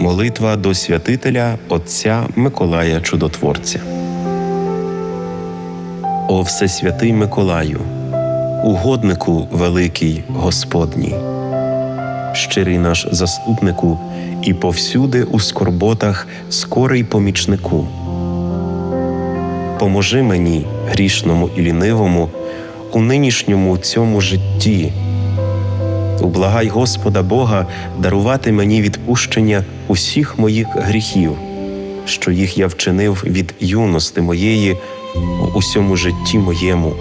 Молитва до святителя Отця Миколая Чудотворця. О Всесвятий Миколаю, угоднику великий Господній, щирий наш заступнику і повсюди у скорботах скорий помічнику. Поможи мені, грішному і лінивому, у нинішньому цьому житті. Ублагай Господа Бога дарувати мені відпущення усіх моїх гріхів, що їх я вчинив від юності моєї у усьому житті моєму,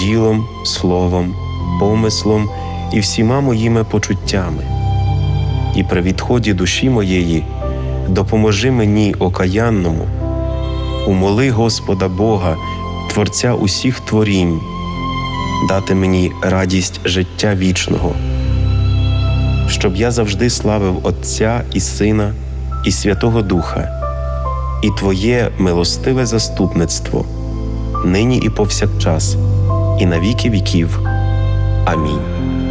ділом, словом, помислом і всіма моїми почуттями. І при відході душі моєї допоможи мені окаянному, умоли Господа Бога, Творця усіх творінь, дати мені радість життя вічного щоб я завжди славив Отця і Сина, і Святого Духа, і Твоє милостиве заступництво, нині і повсякчас, і на віки віків. Амінь.